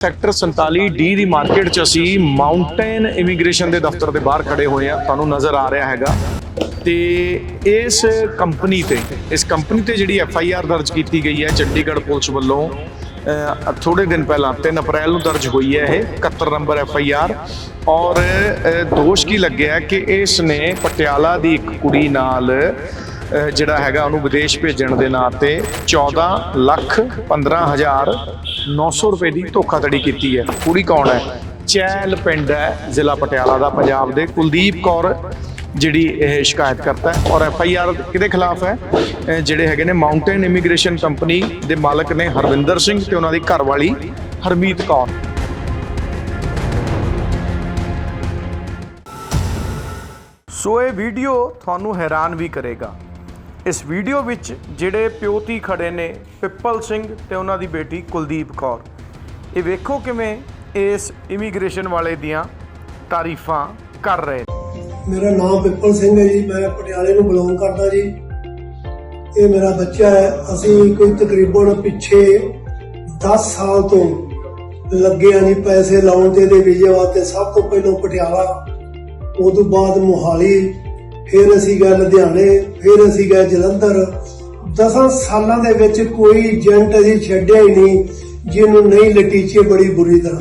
Sector 47 D ਦੀ market 'ਚ ਅਸੀਂ ਮਾਊਂਟੇਨ ਇਮੀਗ੍ਰੇਸ਼ਨ ਦੇ ਦਫ਼ਤਰ ਦੇ ਬਾਹਰ ਖੜੇ ਹੋਏ ਆ ਤੁਹਾਨੂੰ ਨਜ਼ਰ ਆ ਰਿਹਾ ਹੈਗਾ। ਤੇ ਇਸ ਕੰਪਨੀ ਤੇ ਇਸ ਕੰਪਨੀ ਤੇ ਜਿਹੜੀ ਐਫ ਆਈ ਆਰ ਦਰਜ ਕੀਤੀ ਗਈ ਹੈ ਚੰਡੀਗੜ੍ਹ ਪੁਲਿਸ ਵੱਲੋਂ ਅਹ, ਥੋੜੇ ਦਿਨ ਪਹਿਲਾਂ 3 ਅਪ੍ਰੈਲ ਨੂੰ ਦਰਜ ਹੋਈ ਹੈ ਇਹ 71 ਨੰਬਰ ਐਫ ਆਈ ਆਰ। ਔਰ ਦੋਸ਼ ਕੀ ਲੱਗਿਆ ਕਿ ਇਸ ਨੇ ਪਟਿਆਲਾ ਦੀ ਇੱਕ ਕੁੜੀ ਨਾਲ ਜਿਹੜਾ ਹੈਗਾ ਉਹਨੂੰ ਵਿਦੇਸ਼ ਭੇਜਣ ਦੇ ਨਾਂ ਤੇ 14 ਲੱਖ 15 ਹਜ਼ਾਰ 900 ਰੁਪਏ ਦੀ ਧੋਖਾਧੜੀ ਕੀਤੀ ਹੈ। ਕੁੜੀ ਕੌਣ ਹੈ? ਚੈਲ ਪਿੰਡ ਹੈ, ਜ਼ਿਲ੍ਹਾ ਪਟਿਆਲਾ ਦਾ, ਪੰਜਾਬ ਦੇ ਕੁਲਦੀਪ ਕੌਰ, ਜਿਹੜੀ ਇਹ ਸ਼ਿਕਾਇਤ ਕਰਤਾ ਹੈ। ਔਰ ਐਫ ਆਈ ਆਰ ਕਿਹਦੇ ਖਿਲਾਫ ਹੈ? ਜਿਹੜੇ ਹੈਗੇ ਨੇ ਮਾਊਂਟੇਨ ਇਮੀਗ੍ਰੇਸ਼ਨ ਕੰਪਨੀ ਦੇ ਮਾਲਕ ਨੇ ਹਰਵਿੰਦਰ ਸਿੰਘ ਤੇ ਉਹਨਾਂ ਦੀ ਘਰਵਾਲੀ ਹਰਮੀਤ ਕੌਰ। ਸੋ ਇਹ ਵੀਡੀਓ ਤੁਹਾਨੂੰ ਹੈਰਾਨ ਵੀ ਕਰੇਗਾ। ਇਸ ਵੀਡੀਓ ਵਿੱਚ ਜਿਹੜੇ ਪਿਓਤੀ ਖੜੇ ਨੇ, ਪਿੱਪਲ ਸਿੰਘ ਤੇ ਉਹਨਾਂ ਦੀ ਬੇਟੀ ਕੁਲਦੀਪ ਕੌਰ। ਇਹ ਵੇਖੋ ਕਿਵੇਂ ਇਸ ਇਮੀਗ੍ਰੇਸ਼ਨ ਵਾਲੇ ਦੀਆਂ ਤਾਰੀਫਾਂ ਕਰ ਰਹੇ ਮੇਰਾ ਨਾਮ ਪਿੱਪਲ ਸਿੰਘ ਹੈ ਜੀ, ਮੈਂ ਪਟਿਆਲੇ ਨੂੰ ਬਿਲੋਂਗ ਕਰਦਾ ਜੀ। ਇਹ ਮੇਰਾ ਬੱਚਾ ਹੈ। ਅਸੀਂ ਕੋਈ ਤਕਰੀਬਨ ਪਿੱਛੇ 10 ਸਾਲ ਤੋਂ ਲੱਗੇ ਆ ਜੀ, ਪੈਸੇ ਲਾਉਣ ਤੇ ਦੇ ਵੀਜ਼ੇ ਵਾਸਤੇ। ਸਭ ਤੋਂ ਪਹਿਲਾਂ ਪਟਿਆਲਾ ਉਸ ਤੋਂ ਬਾਅਦ ਮੋਹਾਲੀ ਫਿਰ ਅਸੀਂ ਗਏ ਲੁਧਿਆਣੇ, ਫਿਰ ਅਸੀਂ ਗਏ ਜਲੰਧਰ। 10 ਸਾਲਾਂ ਦੇ ਵਿੱਚ ਕੋਈ ਏਜੰਟ ਅਸੀਂ ਛੱਡਿਆ ਹੀ ਨਹੀਂ, ਜਿਹਨੂੰ ਨਹੀਂ ਲਟੀਚੇ ਬੜੀ ਬੁਰੀ ਤਰ੍ਹਾਂ।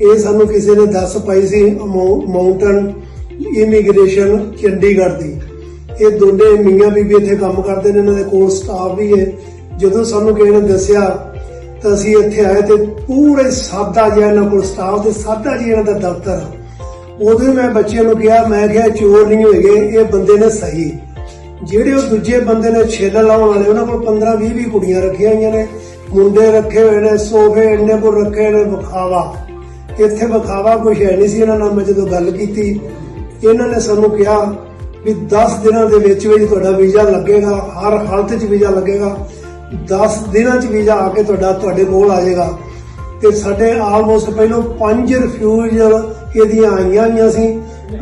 ਇਹ ਸਾਨੂੰ ਕਿਸੇ ਨੇ ਦੱਸ ਪਾਈ ਸੀ ਮਾਊਂਟਨ ਇਮੀਗ੍ਰੇਸ਼ਨ ਚੰਡੀਗੜ੍ਹ ਦੀ। ਇਹ ਦੋਨੇ ਮੀਆਂ ਬੀਬੀ ਇੱਥੇ ਕੰਮ ਕਰਦੇ ਨੇ, ਇਹਨਾਂ ਦੇ ਕੋਲ ਸਟਾਫ ਵੀ ਹੈ। ਜਦੋਂ ਸਾਨੂੰ ਕਿਸੇ ਨੇ ਦੱਸਿਆ, ਤਾਂ ਅਸੀਂ ਇੱਥੇ ਆਏ ਤੇ ਪੂਰੇ ਸਾਦਾ ਜਿਹਾ ਇਹਨਾਂ ਕੋਲ ਸਟਾਫ ਤੇ ਸਾਦਾ ਜਿਹਾ ਇਹਨਾਂ ਦਾ ਦਫ਼ਤਰ ਆ। ਉਦੋਂ ਮੈਂ ਬੱਚਿਆਂ ਨੂੰ ਕਿਹਾ, ਮੈਂ ਕਿਹਾ ਚੋਰ ਨਹੀਂ ਹੋਏਗੇ ਇਹ ਬੰਦੇ ਨੇ ਸਹੀ। ਜਿਹੜੇ ਉਹ ਦੂਜੇ ਬੰਦੇ ਨੇ ਛੇਲ ਲਾਉਣ ਵਾਲੇ, ਉਹਨਾਂ ਕੋਲ 15 20 20 ਕੁੜੀਆਂ ਰੱਖੀਆਂ ਹੋਈਆਂ ਨੇ। ਮੁੰਡੇ ਰੱਖੇ ਹੋਏ ਨੇ, ਸੋਫੇ ਇੰਨੇ ਕੋਲ ਰੱਖੇ ਨੇ, ਵਿਖਾਵਾ। ਇੱਥੇ ਵਿਖਾਵਾ ਕੁਝ ਹੈ ਨਹੀਂ ਸੀ, ਇਹਨਾਂ ਨਾਲ ਮੈਂ ਜਦੋਂ ਗੱਲ ਕੀਤੀ, ਇਹਨਾਂ ਨੇ ਸਾਨੂੰ ਕਿਹਾ ਵੀ 10 ਦਿਨਾਂ ਦੇ ਵਿੱਚ ਵਿੱਚ ਤੁਹਾਡਾ ਵੀਜ਼ਾ ਲੱਗੇਗਾ, ਹਰ ਹਾਲਤ 'ਚ ਵੀਜ਼ਾ ਲੱਗੇਗਾ। 10 ਦਿਨਾਂ 'ਚ ਵੀਜ਼ਾ ਆ ਕੇ ਤੁਹਾਡਾ, ਤੁਹਾਡੇ ਕੋਲ ਆ ਜਾਏਗਾ। ਤੇ ਸਾਡੇ ਆਲਮੋਸਟ ਪਹਿਲਾਂ ਪੰਜ ਰਿਫਿਊਜ਼ਲ ਇਹਦੀਆਂ ਆਈਆਂ ਹੋਈਆਂ ਸੀ,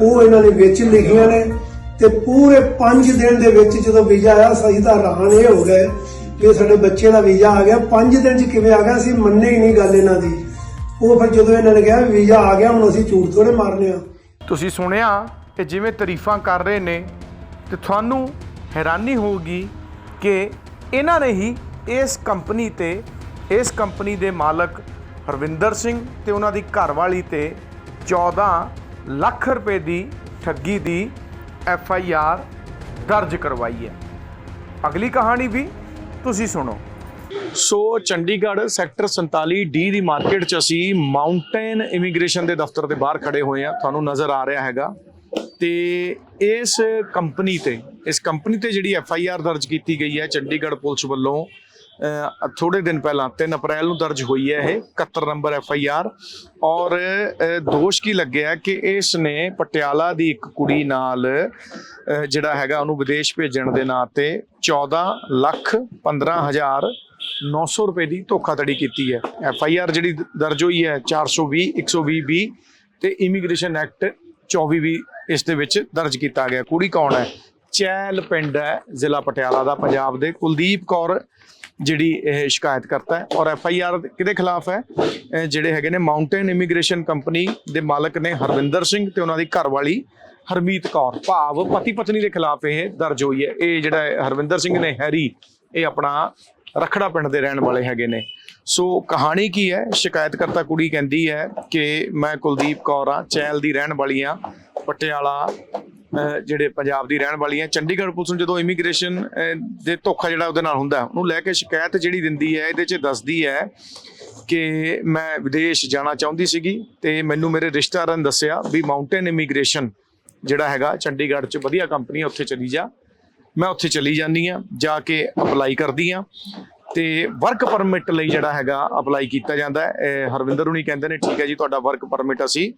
ਉਹ ਇਹਨਾਂ ਨੇ ਵਿੱਚ ਲਿਖੀਆਂ ਨੇ ਤੇ ਪੂਰੇ 5 ਦਿਨ ਦੇ ਵਿੱਚ ਜਦੋਂ ਵੀਜ਼ਾ ਆਇਆ ਸਹੀ ਤਾਂ ਹੈਰਾਨ ਇਹ ਹੋ ਗਏ ਕਿ ਸਾਡੇ ਬੱਚੇ ਦਾ ਵੀਜ਼ਾ ਆ ਗਿਆ। 5 ਦਿਨ ਚ ਕਿਵੇਂ ਆ ਗਿਆ ਅਸੀਂ ਮੰਨੇ ਹੀ ਨਹੀਂ ਗੱਲ ਇਹਨਾਂ ਦੀ। ਉਹ ਫਿਰ ਜਦੋਂ ਇਹਨਾਂ ਨੇ ਕਿਹਾ, ਵੀਜ਼ਾ ਆ ਗਿਆ, ਹੁਣ ਅਸੀਂ ਝੂਠ ਥੋੜੇ ਮਾਰਨੇ ਆ। ਤੁਸੀਂ ਸੁਣਿਆ ਕਿ ਜਿਵੇਂ ਤਾਰੀਫਾਂ ਕਰ ਰਹੇ ਨੇ ਤੇ ਤੁਹਾਨੂੰ ਹੈਰਾਨੀ ਹੋਊਗੀ ਕਿ ਇਹਨਾਂ ਨੇ ਹੀ ਇਸ ਕੰਪਨੀ ਤੇ, ਇਸ ਕੰਪਨੀ ਦੇ ਮਾਲਕ ਹਰਵਿੰਦਰ ਸਿੰਘ ਤੇ ਉਹਨਾਂ ਦੀ ਘਰਵਾਲੀ ਤੇ 14 ਲੱਖ ਰੁਪਏ ਦੀ ਠੱਗੀ ਦੀ ਐਫ ਆਈ ਆਰ ਦਰਜ ਕਰਵਾਈ ਹੈ। ਅਗਲੀ ਕਹਾਣੀ ਵੀ ਤੁਸੀਂ ਸੁਣੋ। ਸੋ ਚੰਡੀਗੜ੍ਹ ਸੈਕਟਰ 47 ਡੀ ਦੀ ਮਾਰਕੀਟ 'ਚ ਅਸੀਂ ਮਾਊਂਟੇਨ ਇਮੀਗ੍ਰੇਸ਼ਨ ਦੇ ਦਫ਼ਤਰ ਦੇ ਬਾਹਰ ਖੜੇ ਹੋਏ ਆ ਤੁਹਾਨੂੰ ਨਜ਼ਰ ਆ ਰਿਹਾ ਹੈਗਾ। ਤੇ ਇਸ ਕੰਪਨੀ ਤੇ, ਇਸ ਕੰਪਨੀ ਤੇ ਜਿਹੜੀ ਐਫ ਆਈ ਆਰ ਦਰਜ ਕੀਤੀ ਗਈ ਹੈ ਚੰਡੀਗੜ੍ਹ ਪੁਲਿਸ ਵੱਲੋਂ ਥੋੜੇ ਦਿਨ ਪਹਿਲਾਂ 3 ਅਪ੍ਰੈਲ ਨੂੰ ਦਰਜ ਹੋਈ ਹੈ ਇਹ 71 ਨੰਬਰ ਐਫ ਆਈ ਆਰ। ਔਰ ਦੋਸ਼ ਕੀ ਲੱਗਿਆ ਕਿ ਇਸ ਨੇ ਪਟਿਆਲਾ ਦੀ ਇੱਕ ਕੁੜੀ ਨਾਲ ਜਿਹੜਾ ਹੈਗਾ ਉਹਨੂੰ ਵਿਦੇਸ਼ ਭੇਜਣ ਦੇ ਨਾਂ ਤੇ 14 ਲੱਖ 15 ਹਜ਼ਾਰ 900 ਰੁਪਏ ਦੀ ਧੋਖਾਧੜੀ ਕੀਤੀ ਹੈ। ਐਫ ਆਈ ਆਰ ਜਿਹੜੀ ਦਰਜ ਹੋਈ ਹੈ 420 120 ਬੀ ਤੇ ਇਮੀਗ੍ਰੇਸ਼ਨ ਐਕਟ 24 ਵੀ ਇਸ ਦੇ ਵਿੱਚ ਦਰਜ ਕੀਤਾ ਗਿਆ। ਕੁੜੀ ਕੌਣ ਹੈ? ਚੈਲ ਪਿੰਡ ਹੈ ਜ਼ਿਲ੍ਹਾ ਪਟਿਆਲਾ ਦਾ, ਪੰਜਾਬ ਦੇ ਕੁਲਦੀਪ ਕੌਰ। ਜਿਹੜੀ ਇਹ ਸ਼ਿਕਾਇਤ ਕਰਤਾ ਹੈ ਔਰ ਐਫ ਆਈ ਆਰ ਕਿਹਦੇ ਖਿਲਾਫ ਹੈ? ਜਿਹੜੇ ਹੈਗੇ ਨੇ ਮਾਊਂਟੇਨ ਇਮੀਗ੍ਰੇਸ਼ਨ ਕੰਪਨੀ ਦੇ ਮਾਲਕ ਨੇ ਹਰਵਿੰਦਰ ਸਿੰਘ ਤੇ ਉਹਨਾਂ ਦੀ ਘਰਵਾਲੀ ਹਰਮੀਤ ਕੌਰ। ਭਾਵ ਪਤੀ ਪਤਨੀ ਦੇ ਖਿਲਾਫ ਇਹ ਦਰਜ ਹੋਈ ਹੈ। ਇਹ ਜਿਹੜਾ ਹਰਵਿੰਦਰ ਸਿੰਘ ਨੇ ਹੈਰੀ, ਇਹ ਆਪਣਾ ਰਖੜਾ ਪਿੰਡ ਦੇ ਰਹਿਣ ਵਾਲੇ ਹੈਗੇ ਨੇ। ਸੋ ਕਹਾਣੀ ਕੀ ਹੈ? ਸ਼ਿਕਾਇਤਕਰਤਾ ਕੁੜੀ ਕਹਿੰਦੀ ਹੈ ਕਿ ਮੈਂ ਕੁਲਦੀਪ ਕੌਰ ਆ ਚੈਲ ਦੀ ਰਹਿਣ ਵਾਲੀ ਆ ਪਟਿਆਲਾ ਜਿਹੜੇ ਪੰਜਾਬ ਦੀ ਰਹਿਣ ਵਾਲੀ ਹੈ ਚੰਡੀਗੜ੍ਹ ਪੁਲਿਸ ਨੂੰ ਜਦੋਂ ਇਮੀਗ੍ਰੇਸ਼ਨ ਦੇ ਧੋਖਾ ਜਿਹੜਾ ਉਹਦੇ ਨਾਲ ਹੁੰਦਾ, ਉਹਨੂੰ ਲੈ ਕੇ ਸ਼ਿਕਾਇਤ ਜਿਹੜੀ ਦਿੰਦੀ ਹੈ, ਇਹਦੇ 'ਚ ਦੱਸਦੀ ਹੈ ਕਿ ਮੈਂ ਵਿਦੇਸ਼ ਜਾਣਾ ਚਾਹੁੰਦੀ ਸੀਗੀ ਤੇ ਮੈਨੂੰ ਮੇਰੇ ਰਿਸ਼ਤੇਦਾਰਾਂ ਨੇ ਦੱਸਿਆ ਵੀ ਮਾਊਂਟੇਨ ਇਮੀਗ੍ਰੇਸ਼ਨ ਜਿਹੜਾ ਹੈਗਾ ਚੰਡੀਗੜ੍ਹ 'ਚ ਵਧੀਆ ਕੰਪਨੀ ਉੱਥੇ ਚਲੀ ਜਾ। ਮੈਂ ਉੱਥੇ ਚਲੀ ਜਾਂਦੀ ਆ ਜਾ ਕੇ ਅਪਲਾਈ ਕਰਦੀ ਆ ਤੇ ਵਰਕ ਪਰਮਿਟ ਲਈ ਜਿਹੜਾ ਹੈਗਾ ਅਪਲਾਈ ਕੀਤਾ ਜਾਂਦਾ ਹੈ। ਹਰਵਿੰਦਰ ਹੁਣੀ ਕਹਿੰਦੇ ਨੇ, ਠੀਕ ਹੈ ਜੀ, ਤੁਹਾਡਾ ਵਰਕ ਪਰਮਿਟ ਅਸੀਂ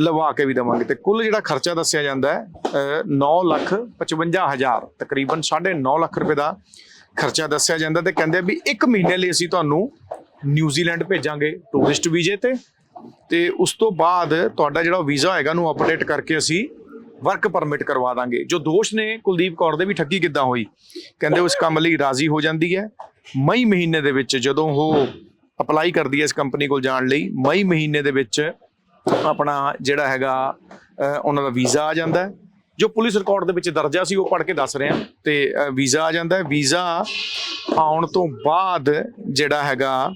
ਲਵਾ ਕੇ ਵੀ ਦੇਵਾਂਗੇ। ਤੇ ਕੁੱਲ ਜਿਹੜਾ ਖਰਚਾ ਦੱਸਿਆ ਜਾਂਦਾ ਹੈ 9 ਲੱਖ 55 ਹਜ਼ਾਰ, ਤਕਰੀਬਨ 9.5 ਲੱਖ ਰੁਪਏ ਦਾ ਖਰਚਾ ਦੱਸਿਆ ਜਾਂਦਾ ਤੇ ਕਹਿੰਦੇ ਵੀ 1 ਮਹੀਨੇ ਲਈ ਅਸੀਂ ਤੁਹਾਨੂੰ ਨਿਊਜ਼ੀਲੈਂਡ ਭੇਜਾਂਗੇ ਟੂਰਿਸਟ ਵੀਜ਼ੇ ਤੇ। ਤੇ ਉਸ ਤੋਂ ਬਾਅਦ ਤੁਹਾਡਾ ਜਿਹੜਾ ਵੀਜ਼ਾ ਹੈਗਾ ਨੂੰ ਅਪਡੇਟ ਕਰਕੇ ਅਸੀਂ ਵਰਕ ਪਰਮਿਟ ਕਰਵਾ ਦਾਂਗੇ। ਜੋ ਦੋਸ਼ ਨੇ ਕੁਲਦੀਪ ਕੌਰ ਦੇ ਵੀ ਠੱਗੀ ਕਿੱਦਾਂ ਹੋਈ? ਕਹਿੰਦੇ ਉਸ ਕੰਮ ਲਈ ਰਾਜ਼ੀ ਹੋ ਜਾਂਦੀ ਹੈ। ਮਈ ਮਹੀਨੇ ਦੇ ਵਿੱਚ ਜਦੋਂ ਉਹ ਅਪਲਾਈ ਕਰਦੀ ਹੈ ਇਸ ਕੰਪਨੀ ਕੋਲ ਜਾਣ ਲਈ, ਮਈ ਮਹੀਨੇ ਦੇ ਵਿੱਚ ਆਪਣਾ ਜਿਹੜਾ ਹੈਗਾ ਉਹਨਾਂ ਦਾ ਵੀਜ਼ਾ ਆ ਜਾਂਦਾ ਹੈ। ਜੋ ਪੁਲਿਸ ਰਿਕਾਰਡ ਦੇ ਵਿੱਚ ਦਰਜਾ ਸੀ, ਉਹ ਪੜ੍ਹ ਕੇ ਦੱਸ ਰਿਹਾ ਤੇ ਵੀਜ਼ਾ ਆ ਜਾਂਦਾ ਹੈ। ਵੀਜ਼ਾ ਆਉਣ ਤੋਂ ਬਾਅਦ ਜਿਹੜਾ ਹੈਗਾ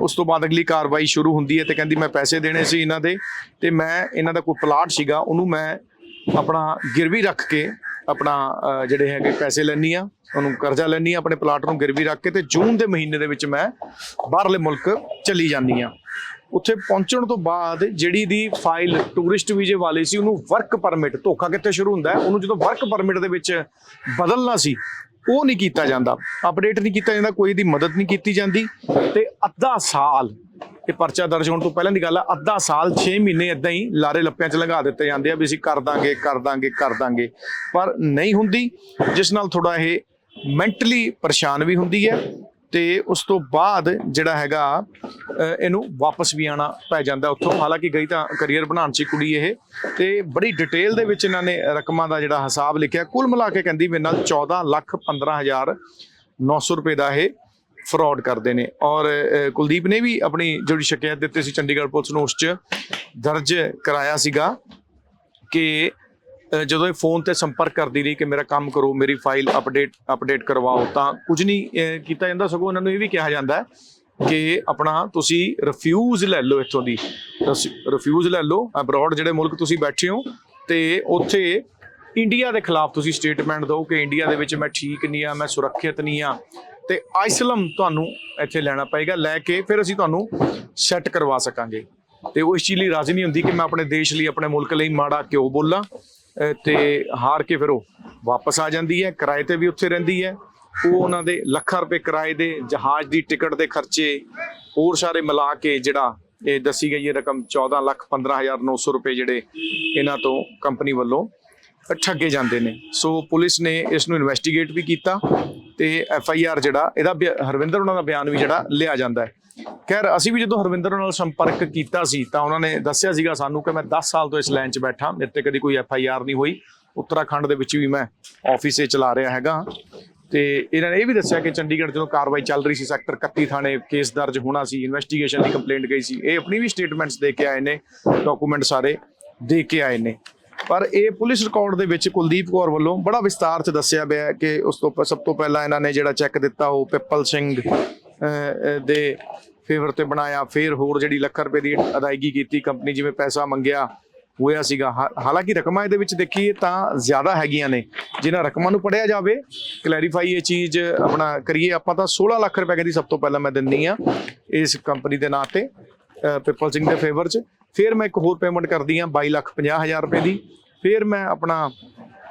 ਉਸ ਤੋਂ ਬਾਅਦ ਅਗਲੀ ਕਾਰਵਾਈ ਸ਼ੁਰੂ ਹੁੰਦੀ ਹੈ ਤੇ ਕਹਿੰਦੀ ਮੈਂ ਪੈਸੇ ਦੇਣੇ ਸੀ ਇਹਨਾਂ ਦੇ ਤੇ ਮੈਂ, ਇਹਨਾਂ ਦਾ ਕੋਈ ਪਲਾਟ ਸੀਗਾ, ਉਹਨੂੰ ਮੈਂ ਆਪਣਾ ਗਿਰਵੀ ਰੱਖ ਕੇ ਆਪਣਾ ਜਿਹੜੇ ਹੈਗੇ ਪੈਸੇ ਲੈਣੀ ਆ ਉਹਨੂੰ ਕਰਜ਼ਾ ਲੈਣੀ ਆ ਆਪਣੇ ਪਲਾਟ ਨੂੰ ਗਿਰਵੀ ਰੱਖ ਕੇ ਤੇ ਜੂਨ ਦੇ ਮਹੀਨੇ ਦੇ ਵਿੱਚ ਮੈਂ ਬਾਹਰਲੇ ਮੁਲਕ ਚਲੀ ਜਾਂਦੀ ਆ ਉੱਥੇ ਪਹੁੰਚਣ ਤੋਂ ਬਾਅਦ ਜਿਹੜੀ ਦੀ ਫਾਈਲ ਟੂਰਿਸਟ ਵੀਜ਼ੇ ਵਾਲੇ ਸੀ, ਉਹਨੂੰ ਵਰਕ ਪਰਮਿਟ ਧੋਖਾ ਕਿੱਥੇ ਸ਼ੁਰੂ ਹੁੰਦਾ ਉਹਨੂੰ ਜਦੋਂ ਵਰਕ ਪਰਮਿਟ ਦੇ ਵਿੱਚ ਬਦਲਣਾ ਸੀ, ਉਹ ਨਹੀਂ ਕੀਤਾ ਜਾਂਦਾ। ਅਪਡੇਟ ਨਹੀਂ ਕੀਤਾ ਜਾਂਦਾ, ਕੋਈ ਦੀ ਮਦਦ ਨਹੀਂ ਕੀਤੀ ਜਾਂਦੀ। ਤੇ ਅੱਧਾ ਸਾਲ ਇਹ ਪਰਚਾ ਦਰਜ ਹੋਣ ਤੋਂ ਪਹਿਲਾਂ ਦੀ ਗੱਲ ਆ, ਅੱਧਾ ਸਾਲ 6 ਮਹੀਨੇ ਇਦਾਂ ਹੀ ਲਾਰੇ ਲੱਪਿਆਂ 'ਚ ਲੰਘਾ ਦਿੱਤੇ ਜਾਂਦੇ ਆ ਵੀ ਅਸੀਂ ਕਰ ਦਾਂਗੇ ਕਰ ਦਾਂਗੇ ਕਰ ਦਾਂਗੇ। ਪਰ ਨਹੀਂ ਹੁੰਦੀ, ਜਿਸ ਨਾਲ ਥੋੜਾ ਇਹ ਮੈਂਟਲੀ ਪਰੇਸ਼ਾਨ ਵੀ ਹੁੰਦੀ ਹੈ ਤੇ ਉਸ ਤੋਂ ਬਾਅਦ ਜਿਹੜਾ ਹੈਗਾ ਇਹਨੂੰ ਵਾਪਸ ਵੀ ਆਣਾ ਪੈ ਜਾਂਦਾ। ਉੱਥੋਂ ਹਾਲਾਂਕਿ ਗਈ ਤਾਂ ਕੈਰੀਅਰ ਬਣਾਉਣ 'ਚ ਕੁੜੀ ਇਹ, ਤੇ ਬੜੀ ਡਿਟੇਲ ਦੇ ਵਿੱਚ ਇਹਨਾਂ ਨੇ ਰਕਮਾਂ ਦਾ ਜਿਹੜਾ ਹਿਸਾਬ ਲਿਖਿਆ। ਕੁੱਲ ਮਿਲਾ ਕੇ ਕਹਿੰਦੀ ਮੇਰੇ ਨਾਲ 14 ਲੱਖ 15 ਹਜ਼ਾਰ 900 ਰੁਪਏ ਦਾ ਇਹ ਫਰਾਡ ਕਰਦੇ ਨੇ। ਔਰ ਕੁਲਦੀਪ ਨੇ ਵੀ ਆਪਣੀ ਜਿਹੜੀ ਸ਼ਿਕਾਇਤ ਦਿੱਤੀ ਸੀ ਚੰਡੀਗੜ੍ਹ ਪੁਲਿਸ ਨੂੰ, ਉਸ 'ਚ ਦਰਜ ਕਰਾਇਆ ਸੀਗਾ ਕਿ ਜਦੋਂ ਇਹ ਫੋਨ ਤੇ ਸੰਪਰਕ ਕਰਦੀ ਰਹੀ ਕਿ ਮੇਰਾ ਕੰਮ ਕਰੋ, ਮੇਰੀ ਫਾਈਲ ਅਪਡੇਟ ਅਪਡੇਟ ਕਰਵਾਓ, ਤਾਂ ਕੁਝ ਨਹੀਂ ਕੀਤਾ ਜਾਂਦਾ। ਸਗੋਂ ਉਹਨਾਂ ਨੂੰ ਇਹ ਵੀ ਕਿਹਾ ਜਾਂਦਾ ਹੈ ਕਿ ਆਪਣਾ ਤੁਸੀਂ ਰਿਫਿਊਜ਼ ਲੈ ਲਓ ਇੱਥੋਂ ਦੀ। ਰਿਫਿਊਜ਼ ਲੈ ਲਓ ਅਬਰੋਡ ਜਿਹੜੇ ਮੁਲਕ ਤੁਸੀਂ ਬੈਠੇ ਹੋ, ਤੇ ਉੱਥੇ ਇੰਡੀਆ ਦੇ ਖਿਲਾਫ ਤੁਸੀਂ ਸਟੇਟਮੈਂਟ ਦਿਓ ਕਿ ਇੰਡੀਆ ਦੇ ਵਿੱਚ ਮੈਂ ਠੀਕ ਨਹੀਂ ਆ ਮੈਂ ਸੁਰੱਖਿਅਤ ਨਹੀਂ ਆ ਤੇ ਆਈਸਲਮ ਤੁਹਾਨੂੰ ਇੱਥੇ ਲੈਣਾ ਪਏਗਾ, ਲੈ ਕੇ ਫਿਰ ਅਸੀਂ ਤੁਹਾਨੂੰ ਸੈੱਟ ਕਰਵਾ ਸਕਾਂਗੇ। ਤੇ ਉਹ ਇਸ ਚੀਜ਼ ਲਈ ਰਾਜ਼ੀ ਨਹੀਂ ਹੁੰਦੀ ਕਿ ਮੈਂ ਆਪਣੇ ਦੇਸ਼ ਲਈ, ਆਪਣੇ ਮੁਲਕ ਲਈ ਮਾੜਾ ਕਿਉਂ ਬੋਲਾਂ। ਅਹ ਤੇ ਹਾਰ ਕੇ ਫਿਰ ਉਹ ਵਾਪਸ ਆ ਜਾਂਦੀ ਹੈ, ਕਿਰਾਏ ਤੇ ਵੀ ਉੱਥੇ ਰਹਿੰਦੀ ਹੈ। ਉਹ ਉਹਨਾਂ ਦੇ ਲੱਖਾਂ ਰੁਪਏ ਕਿਰਾਏ ਦੇ, ਜਹਾਜ਼ ਦੀ ਟਿਕਟ ਦੇ ਖਰਚੇ, ਹੋਰ ਸਾਰੇ ਮਿਲਾ ਕੇ ਜਿਹੜਾ ਇਹ ਦੱਸੀ ਗਈ ਇਹ ਰਕਮ 14 ਲੱਖ 15900 ਰੁਪਏ ਜਿਹੜੇ ਇਹਨਾਂ ਤੋਂ ਕੰਪਨੀ ਵੱਲੋਂ ਠੱਗੇ ਜਾਂਦੇ ਨੇ। ਸੋ ਪੁਲਿਸ ਨੇ ਇਸ ਨੂੰ ਇਨਵੈਸਟੀਗੇਟ ਵੀ ਕੀਤਾ ਤੇ ਐਫ ਆਈ ਆਰ ਜਿਹੜਾ, ਇਹਦਾ ਬਿਆ- ਹਰਵਿੰਦਰ ਉਹਨਾਂ ਦਾ ਬਿਆਨ ਵੀ ਜਿਹੜਾ ਲਿਆ ਜਾਂਦਾ ਹੈ। ਖੈਰ, ਅਸੀਂ ਵੀ ਜਦੋਂ ਹਰਵਿੰਦਰ ਨਾਲ ਸੰਪਰਕ ਕੀਤਾ ਸੀ, ਤਾਂ ਉਹਨਾਂ ਨੇ ਦੱਸਿਆ ਸੀਗਾ ਸਾਨੂੰ ਕਿ ਮੈਂ 10 ਸਾਲ ਤੋਂ ਇਸ ਲਾਈਨ 'ਚ ਬੈਠਾ, ਮੇਰੇ ਤੇ ਕਦੀ ਕੋਈ ਐਫ ਆਈ ਆਰ ਨਹੀਂ ਹੋਈ। ਉੱਤਰਾਖੰਡ ਦੇ ਵਿੱਚ ਵੀ ਮੈਂ ਆਫਿਸ 'ਚ ਚਲਾ ਰਿਹਾ ਹੈਗਾ। ਤੇ ਇਹਨਾਂ ਨੇ ਇਹ ਵੀ ਦੱਸਿਆ ਕਿ ਚੰਡੀਗੜ੍ਹ ਜਦੋਂ ਕਾਰਵਾਈ ਚੱਲ ਰਹੀ ਸੀ, ਸੈਕਟਰ 31 ਥਾਣੇ ਕੇਸ ਦਰਜ ਹੋਣਾ ਸੀ ਇਨਵੈਸਟੀਗੇਸ਼ਨ ਦੀ ਕੰਪਲੇਂਟ ਗਈ ਸੀ। ਇਹ ਆਪਣੀ ਵੀ ਸਟੇਟਮੈਂਟਸ ਦੇ ਕੇ ਆਏ ਨੇ ਡਾਕੂਮੈਂਟ ਸਾਰੇ ਦੇ ਕੇ ਆਏ ਨੇ। ਪਰ ਇਹ ਪੁਲਿਸ ਰਿਕਾਰਡ ਦੇ ਵਿੱਚ ਕੁਲਦੀਪ ਕੌਰ ਵੱਲੋਂ ਬੜਾ ਵਿਸਤਾਰ ਚ ਦੱਸਿਆ ਗਿਆ ਹੈ ਕਿ ਉਸ ਤੋਂ ਪ- ਸਭ ਤੋਂ ਪਹਿਲਾਂ ਇਹਨਾਂ ਨੇ ਜਿਹੜਾ ਚੈੱਕ ਦਿੱਤਾ ਉਹ ਪਿੱਪਲ ਸਿੰਘ ਦੇ ਫੇਵਰ ਤੇ ਬਣਾਇਆ। ਫਿਰ ਹੋਰ ਜਿਹੜੀ ਲੱਖ ਰੁਪਏ ਦੀ ਅਦਾਇਗੀ ਕੀਤੀ ਕੰਪਨੀ ਜਿਵੇਂ ਪੈਸਾ ਮੰਗਿਆ, ਹੋਇਆ ਸੀਗਾ। ਹਾ- ਹਾਲਾਂਕਿ ਰਕਮਾਂ ਇਹਦੇ ਵਿੱਚ ਦੇਖੀਏ ਤਾਂ ਜ਼ਿਆਦਾ ਹੈਗੀਆਂ ਨੇ। ਜਿਨ੍ਹਾਂ ਰਕਮਾਂ ਨੂੰ ਪੜਿਆ ਜਾਵੇ ਕਲੈਰੀਫਾਈ ਇਹ ਚੀਜ਼ ਆਪਣਾ ਕਰੀਏ ਆਪਾਂ ਤਾਂ 16 ਲੱਖ ਰੁਪਏ ਕਹਿੰਦੀ ਸਭ ਤੋਂ ਪਹਿਲਾਂ ਮੈਂ ਦਿੰਨੀ ਆ ਇਸ ਕੰਪਨੀ ਦੇ ਨਾਂ ਤੇ ਪਿੱਪਲ ਸਿੰਘ ਦੇ ਫੇਵਰ 'ਚ। ਫਿਰ ਮੈਂ ਇੱਕ ਹੋਰ ਪੇਮੈਂਟ ਕਰਦੀ ਆ 22 ਲੱਖ 50 ਹਜ਼ਾਰ ਰੁਪਏ ਦੀ। ਫਿਰ ਮੈਂ ਆਪਣਾ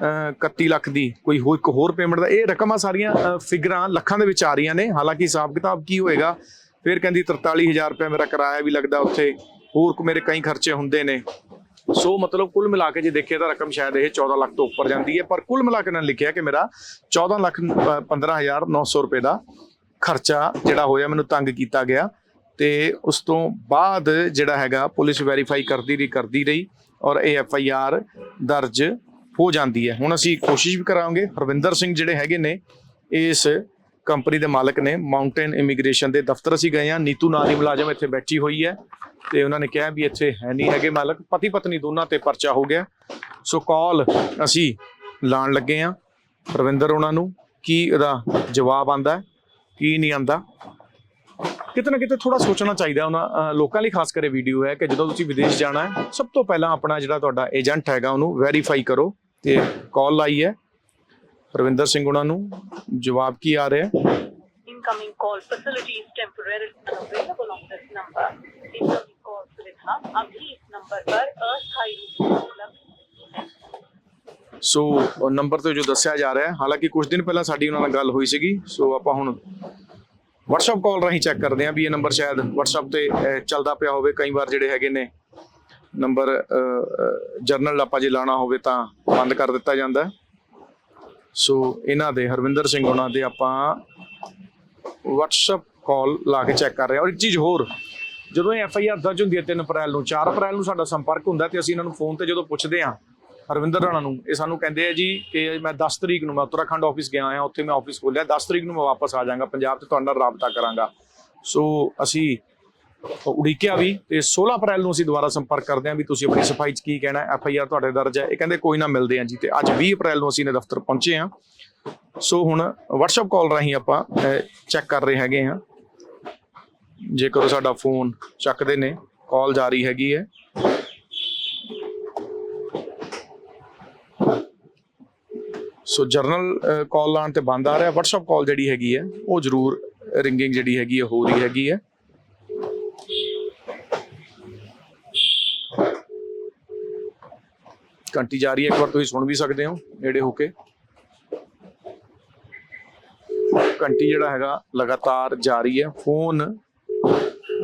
ਅਹ, 31 ਲੱਖ ਦੀ ਕੋਈ ਹੋਰ ਇੱਕ ਹੋਰ ਪੇਮੈਂਟ ਦਾ। ਇਹ ਰਕਮਾਂ ਸਾਰੀਆਂ ਫਿਗਰਾਂ ਲੱਖਾਂ ਦੇ ਵਿੱਚ ਆ ਰਹੀਆਂ ਨੇ। ਹਾਲਾਂਕਿ ਹਿਸਾਬ ਕਿਤਾਬ ਕੀ ਹੋਏਗਾ? ਫਿਰ ਕਹਿੰਦੀ 43000 ਰੁਪਏ ਮੇਰਾ ਕਿਰਾਇਆ ਵੀ ਲੱਗਦਾ ਉੱਥੇ। ਹੋਰ ਕੋ ਮੇਰੇ ਕਈ ਖਰਚੇ ਹੁੰਦੇ ਨੇ। ਸੋ ਮਤਲਬ ਕੁੱਲ ਮਿਲਾ ਕੇ ਜੇ ਦੇਖਿਆ ਤਾਂ ਰਕਮ ਸ਼ਾਇਦ ਇਹ 14 ਲੱਖ ਤੋਂ ਉੱਪਰ ਜਾਂਦੀ ਹੈ। ਪਰ ਕੁੱਲ ਮਿਲਾ ਕੇ ਇਹਨਾਂ ਨੇ ਲਿਖਿਆ ਕਿ ਮੇਰਾ 14 ਲੱਖ ਅਹ, 15900 ਰੁਪਏ ਦਾ ਖਰਚਾ ਜਿਹੜਾ ਹੋਇਆ ਮੈਨੂੰ ਤੰਗ ਕੀਤਾ ਗਿਆ। ਤੇ ਉਸ ਤੋਂ ਬਾਅਦ ਜਿਹੜਾ ਹੈਗਾ ਪੁਲਿਸ ਵੈਰੀਫਾਈ ਕਰਦੀ ਰਹੀ ਕਰਦੀ ਰਹੀ ਔਰ ਇਹ ਐਫ ਆਈ ਆਰ ਦਰਜ ਹੋ ਜਾਂਦੀ ਹੈ। ਹੁਣ ਅਸੀਂ ਕੋਸ਼ਿਸ਼ ਵੀ ਕਰਾਂਗੇ, ਹਰਵਿੰਦਰ ਸਿੰਘ ਜਿਹੜੇ ਹੈਗੇ ਨੇ, ਇਸ ਕੰਪਨੀ ਦੇ ਮਾਲਕ ਨੇ ਮਾਊਂਟੇਨ ਇਮੀਗ੍ਰੇਸ਼ਨ ਦੇ ਦਫ਼ਤਰ ਅਸੀਂ ਗਏ ਆ ਨੀਤੂ ਨਾਂ ਦੀ ਮੁਲਾਜ਼ਮ ਇੱਥੇ ਬੈਠੀ ਹੋਈ ਹੈ ਤੇ ਉਹਨਾਂ ਨੇ ਕਿਹਾ ਵੀ ਇੱਥੇ ਹੈ ਨਹੀਂ ਹੈਗੇ ਮਾਲਕ ਪਤੀ ਪਤਨੀ ਦੋਨਾਂ ਤੇ ਪਰਚਾ ਹੋ ਗਿਆ। ਸੋ ਕਾਲ ਅਸੀਂ ਲਾਣ ਲੱਗੇ ਆ ਰਵਿੰਦਰ ਉਹਨਾਂ ਨੂੰ ਕੀ ਇਹਦਾ ਜਵਾਬ ਆਂਦਾ ਕੀ ਨਹੀਂ ਆਂਦਾ ਕਿਤੇ ਨਾ ਕਿਤੇ ਥੋੜਾ ਸੋਚਣਾ ਚਾਹੀਦਾ ਉਹਨਾਂ ਅਹ, ਲੋਕਾਂ ਲਈ ਖਾਸ ਕਰੇ ਵੀਡੀਓ ਹੈ ਕਿ ਜਦੋਂ ਤੁਸੀਂ ਵਿਦੇਸ਼ ਜਾਣਾ ਹੈ ਸਭ ਤੋਂ ਪਹਿਲਾਂ ਆਪਣਾ ਜਿਹੜਾ ਤੁਹਾਡਾ ਏਜੰਟ ਹੈਗਾ ਉਹਨੂੰ ਵੈਰੀਫਾਈ ਕਰੋ ਤੇ ਕਾਲ ਆਈ ਹੈ ਰਵਿੰਦਰ ਸਿੰਘ ਉਹਨਾਂ ਨੂੰ ਜਵਾਬ ਕੀ ਆ ਰਿਹਾ ਹੈ Incoming call facility is temporarily unavailable on this number. Incoming call सुविधा अभी इस नंबर पर अस्थायी रूप से उपलब्ध है ਸੋ ਨੰਬਰ ਤੇ ਜੋ ਦੱਸਿਆ ਜਾ ਰਿਹਾ ਹੈ ਹਾਲਾਂਕਿ ਕੁਝ ਦਿਨ ਪਹਿਲਾਂ ਸਾਡੀ ਉਹਨਾਂ ਨਾਲ ਗੱਲ ਹੋਈ ਸੀਗੀ ਸੋ ਆਪਾਂ ਹੁਣ WhatsApp ਕਾਲ ਰਾਹੀਂ ਚੈੱਕ ਕਰਦੇ ਹਾਂ ਵੀ ਇਹ ਨੰਬਰ ਸ਼ਾਇਦ WhatsApp ਤੇ ਚੱਲਦਾ ਪਿਆ ਹੋਵੇ। ਕਈ ਵਾਰ ਜਿਹੜੇ ਹੈਗੇ ਨੇ ਨੰਬਰ ਜਰਨਲ ਆਪਾਂ ਜੇ ਲਾਣਾ ਹੋਵੇ ਤਾਂ ਬੰਦ ਕਰ ਦਿੱਤਾ ਜਾਂਦਾ। ਸੋ ਇਹਨਾਂ ਦੇ, ਹਰਵਿੰਦਰ ਸਿੰਘ ਉਹਨਾਂ ਦੇ ਆਪਾਂ WhatsApp ਕਾਲ ਲਾ ਕੇ ਚੈੱਕ ਕਰ ਰਹੇ ਹਾਂ। ਔਰ ਇੱਕ ਚੀਜ਼ ਹੋਰ, ਜਦੋਂ ਇਹ ਐਫ ਆਈ ਆਰ ਦਰਜ ਹੁੰਦੀ ਹੈ 3 ਅਪ੍ਰੈਲ ਨੂੰ 4 ਅਪ੍ਰੈਲ ਨੂੰ ਸਾਡਾ ਸੰਪਰਕ ਹੁੰਦਾ ਤੇ ਅਸੀਂ ਇਹਨਾਂ ਨੂੰ ਫੋਨ ਤੇ ਜਦੋਂ ਪੁੱਛਦੇ ਹਾਂ ਹਰਵਿੰਦਰ ਰਾਣਾ ਨੂੰ, ਇਹ ਸਾਨੂੰ ਕਹਿੰਦੇ ਆ ਜੀ ਕਿ ਮੈਂ 10 ਤਰੀਕ ਨੂੰ ਮੈਂ ਉੱਤਰਾਖੰਡ ਆਫਿਸ ਗਿਆ ਹਾਂ ਉੱਥੇ ਮੈਂ ਆਫਿਸ ਖੋਲਿਆ 10 ਤਰੀਕ ਨੂੰ ਮੈਂ ਵਾਪਸ ਆ ਜਾਵਾਂਗਾ, ਪੰਜਾਬ ਤੇ ਤੁਹਾਡੇ ਨਾਲ ਰਾਬਤਾ ਕਰਾਂਗਾ। ਸੋ ਅਸੀਂ ਉਡੀਕਿਆ ਵੀ ਤੇ 16 ਅਪ੍ਰੈਲ ਨੂੰ ਅਸੀਂ ਦੁਬਾਰਾ ਸੰਪਰਕ ਕਰਦੇ ਹਾਂ ਵੀ ਤੁਸੀਂ ਆਪਣੀ ਸਫ਼ਾਈ 'ਚ ਕੀ ਕਹਿਣਾ ਐਫ ਆਈ ਆਰ ਤੁਹਾਡੇ ਦਰਜ ਹੈ। ਇਹ ਕਹਿੰਦੇ ਕੋਈ ਨਾ ਮਿਲਦੇ ਹਾਂ ਜੀ ਤੇ ਅੱਜ 20 ਅਪ੍ਰੈਲ ਨੂੰ ਅਸੀਂ ਨੇ ਦਫ਼ਤਰ ਪਹੁੰਚੇ ਹਾਂ। ਸੋ ਹੁਣ WhatsApp ਕਾਲ ਰਾਹੀਂ ਆਪਾਂ ਚੈੱਕ ਕਰ ਰਹੇ ਹੈਗੇ ਹਾਂ। ਜੇਕਰ ਸਾਡਾ ਫੋਨ ਚੱਕਦੇ ਨੇ ਕਾਲ ਜਾਰੀ ਹੈਗੀ ਹੈ। ਸੋ ਜਰਨਲ ਕਾਲ ਲਾਉਣ ਤੇ ਬੰਦ ਆ ਰਿਹਾ। WhatsApp ਕਾਲ ਜਿਹੜੀ ਹੈਗੀ ਹੈ, ਉਹ ਜ਼ਰੂਰ ਰਿੰਗਿੰਗ ਜਿਹੜੀ ਹੈਗੀ ਹੈ, ਹੋ ਰਹੀ ਹੈਗੀ ਹੈ। ਘੰਟੀ ਜਾ ਰਹੀ ਹੈ, ਇੱਕ ਵਾਰ ਤੁਸੀਂ ਸੁਣ ਵੀ ਸਕਦੇ ਹੋ, ਨੇੜੇ ਹੋ ਕੇ। ਘੰਟੀ ਜਿਹੜਾ ਹੈਗਾ, ਲਗਾਤਾਰ ਜਾਰੀ ਹੈ। ਫੋਨ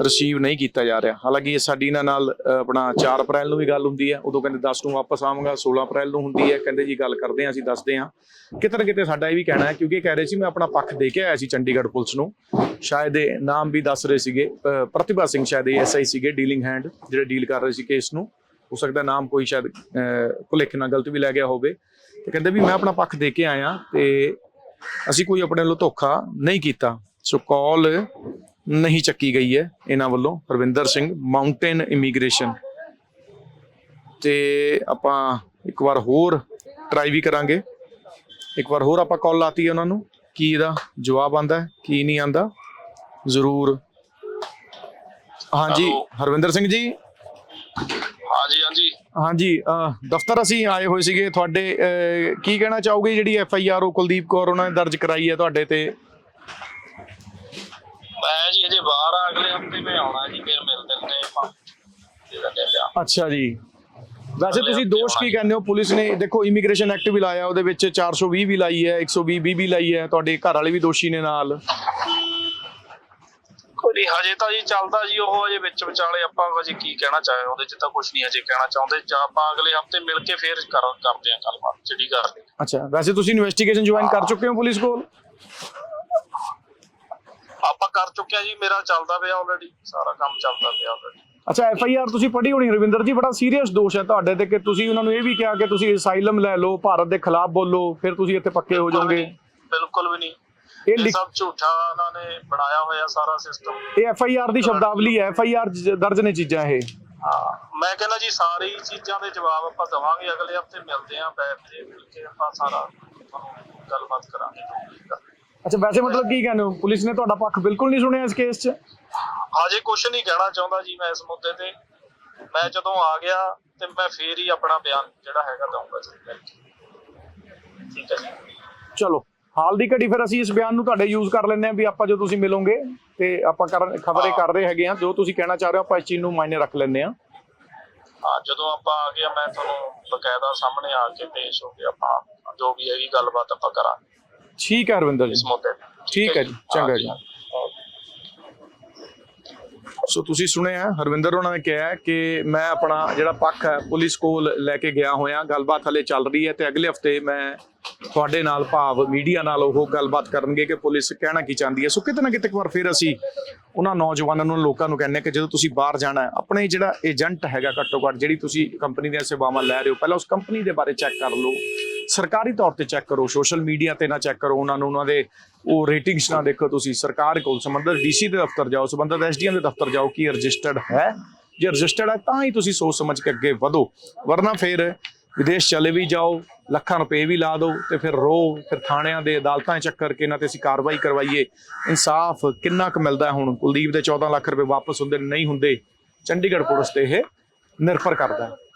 ਰਿਸੀਵ ਨਹੀਂ ਕੀਤਾ ਜਾ ਰਿਹਾ। ਹਾਲਾਂਕਿ ਇਹ ਸਾਡੀ ਇਹਨਾਂ ਨਾਲ ਆਪਣਾ 4 ਅਪ੍ਰੈਲ ਨੂੰ ਵੀ ਗੱਲ ਹੁੰਦੀ ਹੈ। ਉਦੋਂ ਕਹਿੰਦੇ 10 ਨੂੰ ਵਾਪਸ ਆਵਾਂਗਾ 16 ਅਪ੍ਰੈਲ ਨੂੰ ਹੁੰਦੀ ਹੈ। ਕਹਿੰਦੇ ਜੀ ਗੱਲ ਕਰਦੇ ਹਾਂ, ਅਸੀਂ ਦੱਸਦੇ ਹਾਂ। ਕਿਤੇ ਨਾ ਕਿਤੇ ਸਾਡਾ ਇਹ ਵੀ ਕਹਿਣਾ ਹੈ, ਕਿਉਂਕਿ ਇਹ ਕਹਿ ਰਹੇ ਸੀ, ਮੈਂ ਆਪਣਾ ਪੱਖ ਦੇ ਕੇ ਆਇਆ ਸੀ ਚੰਡੀਗੜ੍ਹ ਪੁਲਿਸ ਨੂੰ। ਸ਼ਾਇਦ ਇਹ ਨਾਮ ਵੀ ਦੱਸ ਰਹੇ ਸੀਗੇ ਪ੍ਰਤਿਭਾ ਸਿੰਘ ਸ਼ਾਇਦ ਐਸਆਈ ਸੀਗੇ ਡੀਲਿੰਗ ਹੈਂਡ ਜਿਹੜੇ ਡੀਲ ਕਰ ਰਹੇ ਸੀ ਕੇਸ ਨੂੰ। ਹੋ ਸਕਦਾ ਨਾਮ ਕੋਈ ਸ਼ਾਇਦ ਭੁਲੇਖ ਨਾਲ ਗਲਤ ਵੀ ਲੈ ਗਿਆ ਹੋਵੇ। ਤੇ ਕਹਿੰਦੇ ਵੀ ਮੈਂ ਆਪਣਾ ਪੱਖ ਦੇ ਕੇ ਆਇਆ ਤੇ ਅਸੀਂ ਕੋਈ ਆਪਣੇ ਵੱਲੋਂ ਧੋਖਾ ਨਹੀਂ ਕੀਤਾ। ਸੋ ਕਾਲ ਨਹੀਂ ਚੱਕੀ ਗਈ ਹੈ ਇਹਨਾਂ ਵੱਲੋਂ ਰਵਿੰਦਰ ਸਿੰਘ ਮਾਊਂਟੇਨ ਇਮੀਗ੍ਰੇਸ਼ਨ ਤੇ ਆਪਾਂ ਇੱਕ ਵਾਰ ਹੋਰ ਟਰਾਈ ਵੀ ਕਰਾਂਗੇ। ਇੱਕ ਵਾਰ ਹੋਰ ਆਪਾਂ ਕਾਲ ਲਾਤੀ ਹੈ ਉਹਨਾਂ ਨੂੰ ਕੀ ਇਹਦਾ ਜਵਾਬ ਆਂਦਾ ਕੀ ਨਹੀਂ ਆਂਦਾ ਜ਼ਰੂਰ। ਹਾਂਜੀ ਹਰਵਿੰਦਰ ਸਿੰਘ ਜੀ। ਹਾਂਜੀ ਹਾਂਜੀ। ਹਾਂਜੀ ਦਫ਼ਤਰ ਅਸੀਂ ਆਏ ਹੋਏ ਸੀਗੇ ਤੁਹਾਡੇ ਕੀ ਕਹਿਣਾ ਚਾਹੋਗੇ ਜਿਹੜੀ ਐਫ ਆਈ ਆਰ ਉਹ ਕੁਲਦੀਪ ਕੌਰ ਉਹਨਾਂ ਨੇ ਦਰਜ ਕਰਾਈ ਹੈ ਤੁਹਾਡੇ ਤੇ? ਮੈਂ ਜੀ ਅਜੇ ਬਾਹਰ ਆ ਅਗਲੇ ਹਫ਼ਤੇ ਮੈਂ ਆਉਣਾ ਜੀ ਫਿਰ ਮਿਲ ਦਿੰਦੇ ਆਪਾਂ। ਅੱਛਾ ਜੀ। ਵੈਸੇ ਤੁਸੀਂ ਦੋਸ਼ ਕੀ ਕਹਿੰਦੇ ਹੋ? ਪੁਲਿਸ ਨੇ ਦੇਖੋ ਇਮੀਗ੍ਰੇਸ਼ਨ ਐਕਟ ਵੀ ਲਾਇਆ ਉਹਦੇ ਵਿੱਚ 420 ਵੀ ਲਾਈ ਹੈ 120 ਵੀ ਵੀ ਲਾਈ ਹੈ। ਤੁਹਾਡੇ ਘਰ ਵਾਲੇ ਵੀ ਦੋਸ਼ੀ ਨੇ ਨਾਲ। ਕੋਈ ਹਜੇ ਤਾਂ ਜੀ ਚੱਲਦਾ ਜੀ ਉਹ ਅਜੇ ਵਿੱਚ ਵਿਚਾਲੇ ਆਪਾਂ ਅਜੇ ਕੀ ਕਹਿਣਾ ਚਾਹੇ ਉਹਦੇ ਚ ਤਾਂ ਕੁਝ ਨਹੀਂ ਅਜੇ ਕਹਿਣਾ ਚਾਹੁੰਦੇ। ਜਾਂ ਆਪਾਂ ਅਗਲੇ ਹਫ਼ਤੇ ਮਿਲ ਕੇ ਫੇਰ ਕਰ ਕਰਦੇ ਆ ਗੱਲਬਾਤ ਜਿਹੜੀ ਕਰਦੇ ਅੱਛਾ ਵੈਸੇ ਤੁਸੀਂ ਇਨਵੈਸਟੀਗੇਸ਼ਨ ਜੁਆਇਨ ਕਰ ਚੁੱਕੇ ਹੋ ਪੁਲਿਸ ਕੋਲ? ਆਪਾਂ ਕਰ ਚੁੱਕੇ ਆ ਜੀ ਮੇਰਾ ਚੱਲਦਾ ਪਿਆ ਆਲਰੇਡੀ ਸਾਰਾ ਕੰਮ ਚੱਲਦਾ ਪਿਆ ਆਲਰੇਡੀ ਅੱਛਾ ਐਫ ਆਈ ਆਰ ਤੁਸੀਂ ਪੜ੍ਹੀ ਹੋਣੀ ਰਵਿੰਦਰ ਜੀ ਬੜਾ ਸੀਰੀਅਸ ਦੋਸ਼ ਹੈ ਤੁਹਾਡੇ ਤੇ ਕਿ ਤੁਸੀਂ ਉਹਨਾਂ ਨੂੰ ਇਹ ਵੀ ਕਿਹਾ ਕਿ ਤੁਸੀਂ ਅਸਾਈਲਮ ਲੈ ਲਓ ਭਾਰਤ ਦੇ ਖਿਲਾਫ ਬੋਲੋ ਫਿਰ ਤੁਸੀਂ ਇੱਥੇ ਪੱਕੇ ਹੋ ਜਾਓਗੇ। ਬਿਲਕੁਲ ਵੀ ਨਹੀਂ। ਇਹ ਸਭ ਝੂਠਾ ਉਹਨਾਂ ਨੇ ਬਣਾਇਆ ਹੋਇਆ ਸਾਰਾ ਸਿਸਟਮ ਇਹ ਐਫ ਆਈ ਆਰ ਦੀ ਸ਼ਬਦਾਵਲੀ ਹੈ ਐਫ ਆਈ ਆਰ ਦਰਜ ਨੇ ਚੀਜ਼ਾਂ ਇਹ। ਹਾਂ ਮੈਂ ਕਹਿੰਦਾ ਜੀ ਸਾਰੀ ਚੀਜ਼ਾਂ ਦੇ ਜਵਾਬ ਆਪਾਂ ਦਵਾਂਗੇ ਅਗਲੇ ਹਫ਼ਤੇ ਮਿਲਦੇ ਆਂ ਬੈਠ ਕੇ ਮਿਲ ਕੇ ਆਪਾਂ ਸਾਰਾ ਗੱਲਬਾਤ ਕਰਾਂਗੇ। ਅੱਛਾ ਵੈਸੇ ਮਤਲਬ ਕੀ ਕਹਿੰਦੇ ਹੋ ਪੁਲਿਸ ਨੇ ਤੁਹਾਡਾ ਪੱਖ ਬਿਲਕੁਲ ਨਹੀਂ ਸੁਣਿਆ ਇਸ ਕੇਸ 'ਚ? ਹਜੇ ਕੁਝ ਨਹੀਂ ਕਹਿਣਾ ਚਾਹੁੰਦਾ ਜੀ ਮੈਂ ਇਸ ਮੁੱਦੇ ਤੇ। ਮੈਂ ਜਦੋਂ ਆ ਗਿਆ ਤੇ ਮੈਂ ਫੇਰ ਹੀ ਆਪਣਾ ਬਿਆਨ ਜਿਹੜਾ ਹੈਗਾ ਦਊਂਗਾ ਜੀ। ਠੀਕ ਹੈ ਜੀ। ਚਲੋ ਹਾਲ ਦੀ ਘੜੀ ਫਿਰ ਅਸੀਂ ਇਸ ਬਿਆਨ ਨੂੰ ਤੁਹਾਡੇ ਯੂਜ਼ ਕਰ ਲੈਂਦੇ ਹਾਂ ਵੀ ਆਪਾਂ ਜੋ ਤੁਸੀਂ ਮਿਲੋਗੇ ਤੇ ਆਪਾਂ ਕਰ ਖਬਰੇ ਕਰ ਰਹੇ ਹੈਗੇ ਆ ਜੋ ਤੁਸੀਂ ਕਹਿਣਾ ਚਾਹ ਰਹੇ ਹੋ ਆਪਾਂ ਇਸ ਚੀਜ਼ ਨੂੰ ਮਾਇਨੇ ਰੱਖ ਲੈਂਦੇ ਹਾਂ। ਜਦੋਂ ਆਪਾਂ ਆ ਗਿਆ ਮੈਂ ਤੁਹਾਨੂੰ ਬਕਾਇਦਾ ਸਾਹਮਣੇ ਆ ਕੇ ਪੇਸ਼ ਹੋ ਕੇ ਆਪਾਂ ਜੋ ਵੀ ਹੈਗੀ ਗੱਲਬਾਤ ਆਪਾਂ ਕਰਾਂਗੇ। ਠੀਕ ਹੈ ਰਵਿੰਦਰ ਇਸ ਜੀ ਮੁੱਦੇ ਤੇ। ਠੀਕ ਹੈ ਜੀ, ਚੰਗਾ ਜੀ। ਸੋ ਤੁਸੀਂ ਸੁਣਿਆ ਹਰਵਿੰਦਰ ਉਹਨਾਂ ਨੇ ਕਿਹਾ ਹੈ ਕਿ ਮੈਂ ਆਪਣਾ ਜਿਹੜਾ ਪੱਖ ਹੈ ਪੁਲਿਸ ਕੋਲ ਲੈ ਕੇ ਗਿਆ ਹੋਇਆ ਗੱਲਬਾਤ ਹਲੇ ਚੱਲ ਰਹੀ ਹੈ ਤੇ ਅਗਲੇ ਹਫ਼ਤੇ ਮੈਂ ਤੁਹਾਡੇ ਨਾਲ ਭਾਵ ਮੀਡੀਆ ਨਾਲ ਉਹ ਗੱਲਬਾਤ ਕਰਨਗੇ ਕਿ ਪੁਲਿਸ ਕਹਿਣਾ ਕੀ ਚਾਹੁੰਦੀ ਹੈ। ਸੋ ਕਿਤੇ ਨਾ ਕਿਤੇ ਇੱਕ ਵਾਰ ਫਿਰ ਅਸੀਂ ਉਹਨਾਂ ਨੌਜਵਾਨਾਂ ਨੂੰ ਲੋਕਾਂ ਨੂੰ ਕਹਿੰਦੇ ਕਿ ਜਦੋਂ ਤੁਸੀਂ ਬਾਹਰ ਜਾਣਾ ਹੈ ਆਪਣੇ ਜਿਹੜਾ ਏਜੰਟ ਹੈਗਾ ਘੱਟੋ ਘੱਟ ਜਿਹੜੀ ਤੁਸੀਂ ਕੰਪਨੀ ਦੀਆਂ ਸੇਵਾਵਾਂ ਲੈ ਰਹੇ ਹੋ ਪਹਿਲਾਂ ਉਸ ਕੰਪਨੀ ਦੇ ਬਾਰੇ ਚੈੱਕ ਕਰ ਲਓ। ਸਰਕਾਰੀ ਤੌਰ ਤੇ ਚੈੱਕ ਕਰੋ, ਸੋਸ਼ਲ ਮੀਡੀਆ ਤੇ ਨਾ ਚੈੱਕ ਕਰੋ, ਉਹਨਾਂ ਨੂੰ, ਉਹਨਾਂ ਦੇ ਉਹ ਰੇਟਿੰਗਸ ਨਾ ਦੇਖੋ ਤੁਸੀਂ। ਸਰਕਾਰ ਕੋਲ ਸੰਬੰਧਿਤ ਡੀਸੀ ਦੇ ਦਫ਼ਤਰ ਜਾਓ, ਸੰਬੰਧਿਤ ਐਸਡੀਐਮ ਦੇ ਦਫ਼ਤਰ ਜਾਓ, ਕੀ ਰਜਿਸਟਰਡ ਹੈ? ਜੇ ਰਜਿਸਟਰਡ ਹੈ, ਤਾਂ ਹੀ ਤੁਸੀਂ ਸੋਚ ਸਮਝ ਕੇ ਅੱਗੇ ਵਧੋ। ਵਰਨਾ ਫਿਰ ਵਿਦੇਸ਼ ਚਲੇ ਵੀ ਜਾਓ, ਲੱਖਾਂ ਰੁਪਏ ਵੀ ਲਾ ਦਿਓ ਤੇ ਫਿਰ ਰੋ, ਫਿਰ ਥਾਣਿਆਂ ਦੇ ਅਦਾਲਤਾਂ 'ਚ ਚੱਕਰ ਕੇ ਇਹਨਾਂ ਤੇ ਅਸੀਂ ਕਾਰਵਾਈ ਕਰਵਾਈਏ। ਇਨਸਾਫ ਕਿੰਨਾ ਕੁ ਮਿਲਦਾ ਹੁਣ? ਕੁਲਦੀਪ ਦੇ 14 ਲੱਖ ਰੁਪਏ ਵਾਪਸ ਹੁੰਦੇ, ਨਹੀਂ ਹੁੰਦੇ, ਚੰਡੀਗੜ੍ਹ ਪੁਲਿਸ ਤੇ ਇਹ ਨਿਰਭਰ ਕਰਦਾ। ਹੈ